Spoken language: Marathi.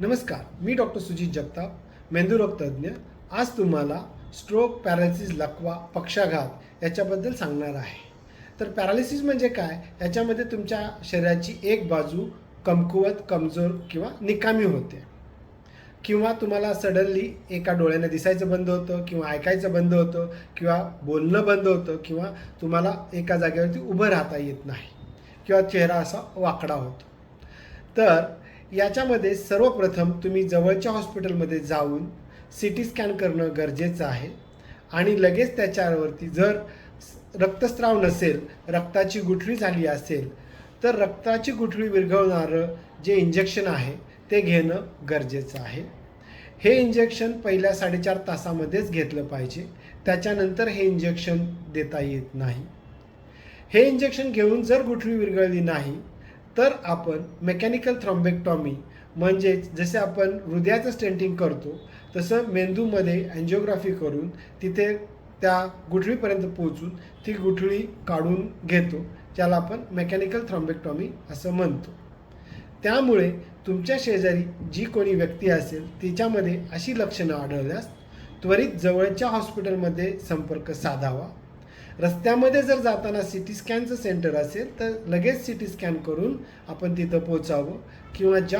नमस्कार मी डॉक्टर सुजित जगताप मेंदूरोग तज्ज्ञ. आज तुम्हाला स्ट्रोक पॅरालिसिस लकवा पक्षाघात याच्याबद्दल सांगणार आहे. तर पॅरालिसिस म्हणजे काय? याच्यामध्ये तुमच्या शरीराची एक बाजू कमकुवत कमजोर किंवा निकामी होते. किंवा तुम्हाला सडनली एका डोळ्यानं दिसायचं बंद होतं किंवा ऐकायचं बंद होतं किंवा बोलणं बंद होतं किंवा तुम्हाला एका जागेवरती उभं राहता येत नाही किंवा चेहरा असा वाकडा होतो. तर याच्यामध्ये सर्वप्रथम तुम्ही जवळच्या हॉस्पिटलमध्ये जाऊन सी टी स्कॅन करणं गरजेचं आहे. आणि लगेच त्याच्यावरती जर रक्तस्राव नसेल रक्ताची गुठळी झाली असेल तर रक्ताची गुठळी विरघळणारं जे इंजेक्शन आहे ते घेणं गरजेचं आहे. हे इंजेक्शन पहिल्या साडेचार तासामध्येच घेतलं पाहिजे. त्याच्यानंतर हे इंजेक्शन देता येत नाही. हे इंजेक्शन घेऊन जर गुठळी विरघळली नाही तर आपण मेकॅनिकल थ्रॉम्बेक्टॉमी म्हणजेच जसे आपण हृदयाचं स्टेंटिंग करतो तसं मेंदूमध्ये अँजिओग्राफी करून तिथे त्या गुठळीपर्यंत पोहोचून ती गुठळी काढून घेतो ज्याला आपण मेकॅनिकल थ्रॉम्बेक्टॉमी असं म्हणतो. त्यामुळे तुमच्या शेजारी जी कोणी व्यक्ती असेल तिच्यामध्ये अशी लक्षणं आढळल्यास त्वरित जवळच्या हॉस्पिटलमध्ये संपर्क साधावा. रस्त्यामध्ये जर जाताना सी टी स्कॅनचं सेंटर असेल तर लगेच सी टी स्कॅन करून आपण तिथं पोचावं किंवा ज्या